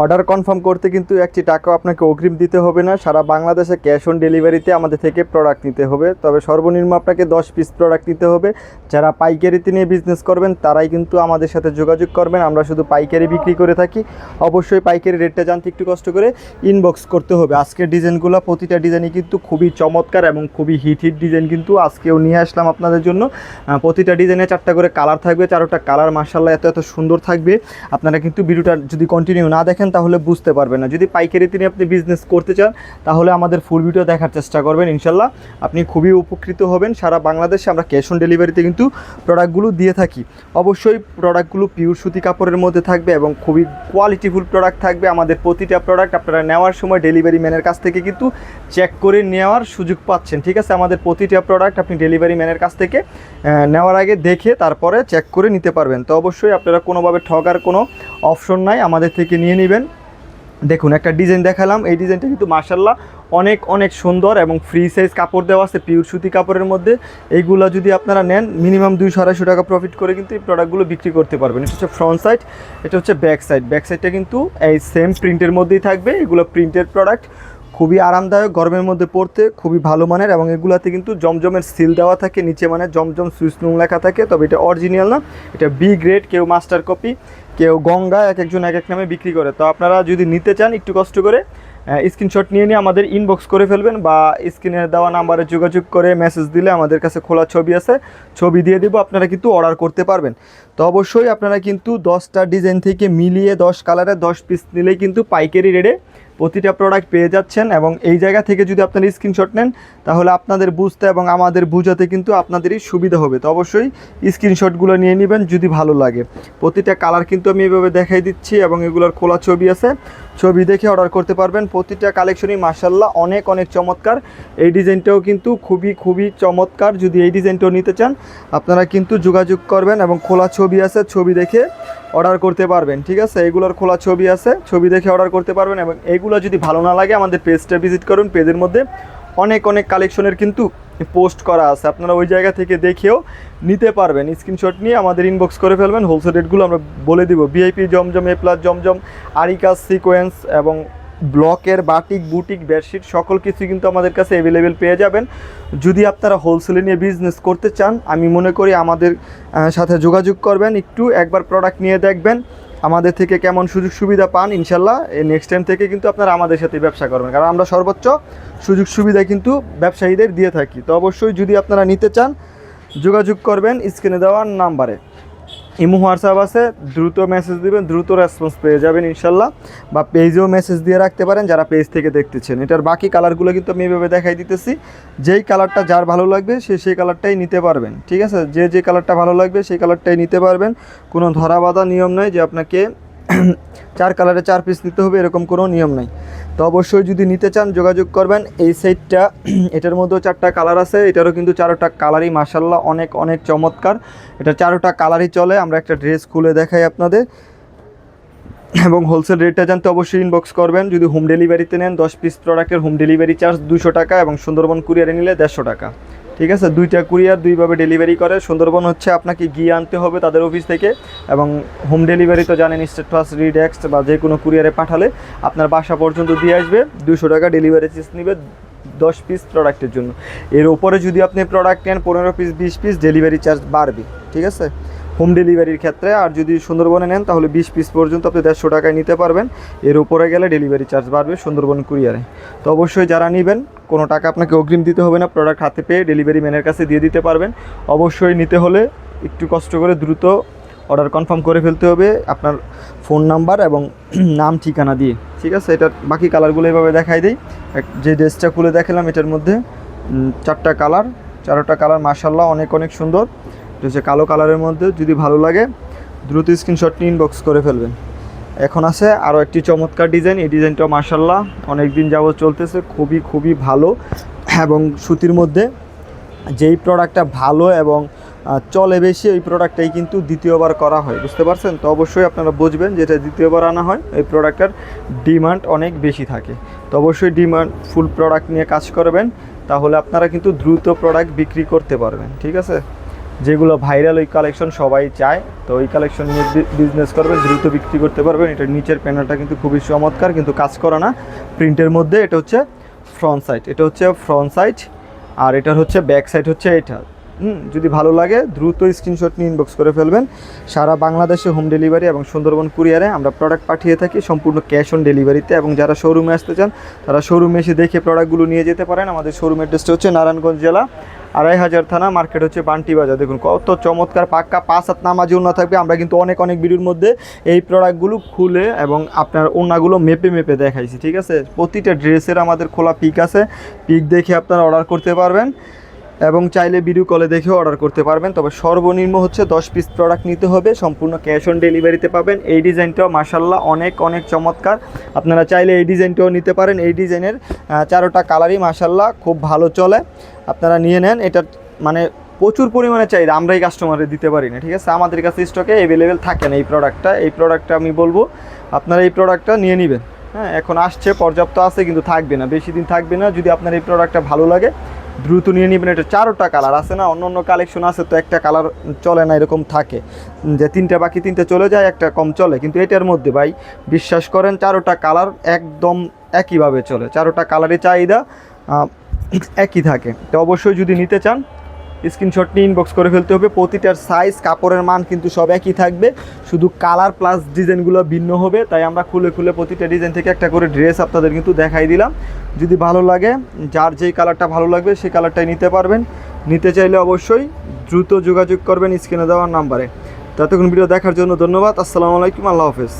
Order confirm করতে কিন্তু একটি টাকাও আপনাকে অগ্রিম দিতে হবে না। সারা বাংলাদেশে ক্যাশ অন ডেলিভারিতে আমাদের থেকে প্রোডাক্ট নিতে হবে। তবে সর্বনিম্ন আপনাকে দশ পিস প্রোডাক্ট নিতে হবে। যারা পাইকারিতে নিয়ে বিজনেস করবেন, তারাই কিন্তু আমাদের সাথে যোগাযোগ করবেন। আমরা শুধু পাইকারি বিক্রি করে থাকি। অবশ্যই পাইকারি রেটটা জানতে একটু কষ্ট করে ইনবক্স করতে হবে। আজকের ডিজাইনগুলো, প্রতিটা ডিজাইনই কিন্তু খুবই চমৎকার এবং খুবই হিট হিট ডিজাইন কিন্তু আজকেও নিয়ে আসলাম আপনাদের জন্য। প্রতিটা ডিজাইনে চারটা করে কালার থাকবে, চারোটা কালার মার্শাল্লাহ এত এত সুন্দর থাকবে। আপনারা কিন্তু ভিডিওটা যদি কন্টিনিউ না দেখেন তাহলে বুঝতে পারবেন না। যদি পাইকারিতে নিয়ে আপনি বিজনেস করতে চান, তাহলে আমাদের ফুল ভিডিও দেখার চেষ্টা করবেন ইনশাল্লাহ। আপনি খুবই উপকৃত হবেন। সারা বাংলাদেশে আমরা ক্যাশ অন ডেলিভারিতে কিন্তু প্রোডাক্টগুলো দিয়ে থাকি। অবশ্যই প্রোডাক্টগুলো পিওর সুতি কাপড়ের মধ্যে থাকবে এবং খুবই কোয়ালিটিফুল প্রোডাক্ট থাকবে। আমাদের প্রতিটা প্রোডাক্ট আপনারা নেওয়ার সময় ডেলিভারি ম্যানের কাছ থেকে কিন্তু চেক করে নেওয়ার সুযোগ পাচ্ছেন, ঠিক আছে? আমাদের প্রতিটা প্রোডাক্ট আপনি ডেলিভারি ম্যানের কাছ থেকে নেওয়ার আগে দেখে তারপরে চেক করে নিতে পারবেন। তো অবশ্যই আপনারা কোনোভাবে ঠগার কোনো অপশন নাই। আমাদের থেকে নিয়ে নেবেন। দেখুন, একটা ডিজাইন দেখালাম। এই ডিজাইনটা কিন্তু মার্শাল্লাহ অনেক অনেক সুন্দর এবং ফ্রি সাইজ কাপড় দেওয়া আছে পিওর সুতি কাপড়ের মধ্যে। এইগুলো যদি আপনারা নেন মিনিমাম দুইশো, আড়াইশো টাকা প্রফিট করে কিন্তু এই প্রোডাক্টগুলো বিক্রি করতে পারবেন। এটা হচ্ছে ফ্রন্ট সাইড এটা হচ্ছে ব্যাক সাইড ব্যাক সাইডটা কিন্তু এই সেম প্রিন্টের মধ্যেই থাকবে। এগুলো প্রিন্টের প্রোডাক্ট খুবই আরামদায়ক, গরমের মধ্যে পড়তে খুবই ভালো মানের এবং এগুলাতে কিন্তু জমজমের সিল দেওয়া থাকে, নিচে মানে জমজম সুইচ নুং লেখা থাকে, তবে এটা অরিজিনাল না। এটা বি গ্রেড কেউ মাস্টার কপি কেউ গঙ্গা এক একজন এক এক নামে বিক্রি করে। তো আপনারা যদি নিতে চান, একটু কষ্ট করে স্ক্রিনশট নিয়ে নিয়ে আমাদের ইনবক্স করে ফেলবেন বা স্ক্রিনে দেওয়া নাম্বারে যোগাযোগ করে মেসেজ দিলে আমাদের কাছে খোলা ছবি আছে। ছবি দিয়ে দেবো, আপনারা কিন্তু অর্ডার করতে পারবেন। তো অবশ্যই আপনারা কিন্তু দশটা ডিজাইন থেকে মিলিয়ে দশ কালারের দশ পিস নিলেই কিন্তু পাইকারি রেটে প্রতিটা প্রোডাক্ট পেয়ে যাচ্ছেন এবং এই জায়গা থেকে যদি আপনারা স্ক্রিনশট নেন, তাহলে আপনাদের বুঝতে এবং আমাদের বুঝাতে কিন্তু আপনাদেরই সুবিধা হবে। তো অবশ্যই স্ক্রিনশটগুলো নিয়ে নেবেন যদি ভালো লাগে। প্রতিটা কালার কিন্তু আমি এভাবে দেখাই দিচ্ছি এবং এগুলোর খোলা ছবি আছে। ছবি দেখে অর্ডার করতে পারবেন। প্রতিটা কালেকশনই মার্শাল্লাহ অনেক অনেক চমৎকার। এই ডিজাইনটাও কিন্তু খুবই খুবই চমৎকার। যদি এই ডিজাইনটাও নিতে চান, আপনারা কিন্তু যোগাযোগ করবেন এবং খোলা ছবি আছে, ছবি দেখে অর্ডার করতে পারবেন, ঠিক আছে? এগুলোর খোলা ছবি আছে, ছবি দেখে অর্ডার করতে পারবেন এবং এগুলো যদি ভালো না লাগে, আমাদের পেজটা ভিজিট করুন, পেজের মধ্যে অনেক অনেক কালেকশনের কিন্তু পোস্ট করা আছে। আপনারা ওই জায়গা থেকে দেখেও নিতে পারবেন। স্ক্রিনশট নিয়ে আমাদের ইনবক্স করে ফেলবেন। হোলসেল রেটগুলো আমরা বলে দিব। VIP Zamzam A plus Zamzam আরিকাস sequence এবং ব্লকের বাটিক, বুটিক, বেডশিট, সকল কিছু কিন্তু আমাদের কাছে অ্যাভেলেবেল পেয়ে যাবেন। যদি আপনারা হোলসেলে নিয়ে বিজনেস করতে চান, আমি মনে করি আমাদের সাথে যোগাযোগ করবেন। একটু একবার প্রোডাক্ট নিয়ে দেখবেন। আমাদের থেকে কেমন সুযোগ সুবিধা পান, ইনশাল্লাহ এই নেক্সট টাইম থেকে কিন্তু আপনারা আমাদের সাথে ব্যবসা করবেন। কারণ আমরা সর্বোচ্চ সুযোগ সুবিধা কিন্তু ব্যবসায়ীদের দিয়ে থাকি। তো অবশ্যই যদি আপনারা নিতে চান, যোগাযোগ করবেন স্ক্রিনে দেওয়ার নাম্বারে ইমো হোয়াটসঅ্যাপ আছে, দ্রুত মেসেজ দিবেন, দ্রুত রেসপন্স পেয়ে যাবেন ইনশাল্লাহ। বা পেজেও মেসেজ দিয়ে রাখতে পারেন যারা পেজ থেকে দেখতেছেন। এটার বাকি কালারগুলো কিন্তু আমি এভাবে দেখাই দিতেছি। যেই কালারটা যার ভালো লাগবে, সে সেই কালারটাই নিতে পারবেন। ঠিক আছে? যে যে কালারটা ভালো লাগবে, সেই কালারটাই নিতে পারবেন। কোনো ধরা বাঁধা নিয়ম নয় যে আপনাকে চার কালারে চার পিস নিতে হবে, এরকম কোনো নিয়ম নাই। তো অবশ্যই যদি নিতে চান, যোগাযোগ করবেন। এই সাইডটা, এটার মধ্যেও চারটা কালার আছে। এটারও কিন্তু চারোটা কালারই মাসাল্লাহ অনেক অনেক চমৎকার। এটা চারোটা কালারই চলে। আমরা একটা ড্রেস খুলে দেখাই আপনাদের। এবং হোলসেল রেটটা জানতে অবশ্যই ইনবক্স করবেন। যদি হোম ডেলিভারিতে নেন, দশ পিস প্রোডাক্টের হোম ডেলিভারি চার্জ দুশো টাকা এবং সুন্দরবন কুরিয়ারে নিলে দেড়শো টাকা। ঠিক আছে? দুইটা কুরিয়ার দুইভাবে ডেলিভারি করে। সুন্দরবন হচ্ছে আপনাকে গিয়ে আনতে হবে তাদের অফিস থেকে এবং হোম ডেলিভারি তো জানেন স্টেট ফার্স্ট রিডেক্স বা যে কোনো কুরিয়ারে পাঠালে আপনার বাসা পর্যন্ত দিয়ে আসবে, দুশো টাকা ডেলিভারি চার্জ নেবে দশ পিস প্রোডাক্টের জন্য। এর উপরে যদি আপনি প্রোডাক্ট নেন, পনেরো পিস বিশ পিস ডেলিভারি চার্জ বাড়বে। ঠিক আছে? হোম ডেলিভারির ক্ষেত্রে, আর যদি সুন্দরবনে নেন, তাহলে বিশ পিস পর্যন্ত আপনি দেড়শো টাকায় নিতে পারবেন। এর উপরে গেলে ডেলিভারি চার্জ বাড়বে সুন্দরবন কুরিয়ারে। তো অবশ্যই যারা নেবেন, কোনো টাকা আপনাকে অগ্রিম দিতে হবে না, প্রোডাক্ট হাতে পেয়ে ডেলিভারি ম্যানের কাছে দিয়ে দিতে পারবেন। অবশ্যই নিতে হলে একটু কষ্ট করে দ্রুত অর্ডার কনফার্ম করে ফেলতে হবে আপনার ফোন নাম্বার এবং নাম, ঠিকানা দিয়ে। ঠিক আছে? এটার বাকি কালারগুলো এভাবে দেখাই দিই। যে ড্রেসটা খুলে দেখালাম, এটার মধ্যে চারটা কালার, চারোটা কালার মার্শাল্লাহ অনেক অনেক সুন্দর। হচ্ছে কালো কালারের মধ্যে যদি ভালো লাগে, দ্রুত স্ক্রিনশট নিয়ে ইনবক্স করে ফেলবেন। এখন আছে আরও একটি চমৎকার ডিজাইন এই ডিজাইনটা মার্শাল্লাহ অনেক দিন যাবত চলতেছে, খুবই খুবই ভালো। এবং সুতির মধ্যে যেই প্রোডাক্টটা ভালো এবং চলে বেশি, ওই প্রোডাক্টটাই কিন্তু দ্বিতীয়বার করা হয়। বুঝতে পারছেন? তো অবশ্যই আপনারা বুঝবেন যেটা দ্বিতীয়বার আনা হয়। এই প্রোডাক্টটার ডিমান্ড অনেক বেশি থাকে। তো অবশ্যই ডিমান্ড ফুল প্রোডাক্ট নিয়ে কাজ করবেন, তাহলে আপনারা কিন্তু দ্রুত প্রোডাক্ট বিক্রি করতে পারবেন। ঠিক আছে? যেগুলো ভাইরাল ওই কালেকশন সবাই চায়। তো ওই কালেকশন নিয়ে বিজনেস করবে দ্রুত বিক্রি করতে পারবেন। এটার নিচের প্যানেলটা কিন্তু খুবই চমৎকার, কিন্তু কাজ করা না। প্রিন্টের মধ্যে এটা হচ্ছে ফ্রন্ট সাইড এটা হচ্ছে ফ্রন্ট সাইড আর এটার হচ্ছে ব্যাক সাইড হচ্ছে এটা। যদি ভালো লাগে, দ্রুত স্ক্রিনশট নিয়ে ইনবক্স করে ফেলবেন। সারা বাংলাদেশে হোম ডেলিভারি এবং সুন্দরবন কুরিয়ারে আমরা প্রোডাক্ট পাঠিয়ে থাকি, সম্পূর্ণ ক্যাশ অন ডেলিভারিতে এবং যারা শোরুমে আসতে চান, তারা শোরুমে এসে দেখে প্রোডাক্টগুলো নিয়ে যেতে পারেন। আমাদের শোরুম অ্যাড্রেসটা হচ্ছে নারায়ণগঞ্জ জেলা, আড়াই হাজার থানা মার্কেট হচ্ছে বান্টি বাজার। দেখুন, কত চমৎকার, পাক্কা পাঁচ হাত নামাজি ওনা থাকবে। আমরা কিন্তু অনেক অনেক ভিডিওর মধ্যে এই প্রোডাক্টগুলো খুলে এবং আপনার ওনাগুলো মেপে মেপে দেখাইছি, ঠিক আছে? প্রতিটা ড্রেসের আমাদের খোলা পিক আছে। পিক দেখে আপনারা অর্ডার করতে পারবেন। এবং চাইলে ভিডিও কলে দেখেও অর্ডার করতে পারবেন। তবে সর্বনিম্ন হচ্ছে দশ পিস প্রোডাক্ট নিতে হবে। সম্পূর্ণ ক্যাশ অন ডেলিভারিতে পাবেন। এই ডিজাইনটাও মাসাল্লাহ অনেক অনেক চমৎকার। আপনারা চাইলে এই ডিজাইনটাও নিতে পারেন। এই ডিজাইনের চারোটা কালারই মাসাল্লাহ খুব ভালো চলে। আপনারা নিয়ে নেন। এটা মানে প্রচুর পরিমাণে চাহিদা আমরাই কাস্টমারে দিতে পারি না, ঠিক আছে? আমাদের কাছে স্টকে অ্যাভেলেবেল থাকে না এই প্রোডাক্টটা এই প্রোডাক্টটা আমি বলব, আপনারা এই প্রোডাক্টটা নিয়ে নেবেন। হ্যাঁ এখন আসছে, পর্যাপ্ত আছে, কিন্তু থাকবে না। বেশি দিন থাকবে না। যদি আপনার এই প্রোডাক্টটা ভালো লাগে দ্রুত নিয়ে নেবেন, এটা চারোটা কালার আছে না? অন্য অন্য কালেকশন আছে তো একটা কালার চলে না, এরকম থাকে। যে তিনটা বাকি তিনটে চলে যায়, একটা কম চলে। কিন্তু এটার মধ্যে ভাই, বিশ্বাস করেন, চারোটা কালার একদম একইভাবে চলে। চারোটা কালারের চাহিদা একই থাকে। তো অবশ্যই যদি নিতে চান স্ক্রিনশট নিয়ে ইনবক্স করে ফেলতে হবে। প্রতিটার সাইজ কাপড়ের মান কিন্তু সব একই থাকবে। শুধু কালার প্লাস ডিজাইনগুলো ভিন্ন হবে। তাই আমরা খুলে খুলে প্রতিটা ডিজাইন থেকে একটা করে ড্রেস আপনাদের কিন্তু দেখাই দিলাম। যদি ভালো লাগে, যার যেই কালারটা ভালো লাগবে, সেই কালারটাই নিতে পারবেন। নিতে চাইলে অবশ্যই দ্রুত যোগাযোগ করবেন স্ক্রিনে দেওয়ার নাম্বারে। ততক্ষণ ভিডিও দেখার জন্য ধন্যবাদ। আসসালামু আলাইকুম। আল্লাহ হাফেজ।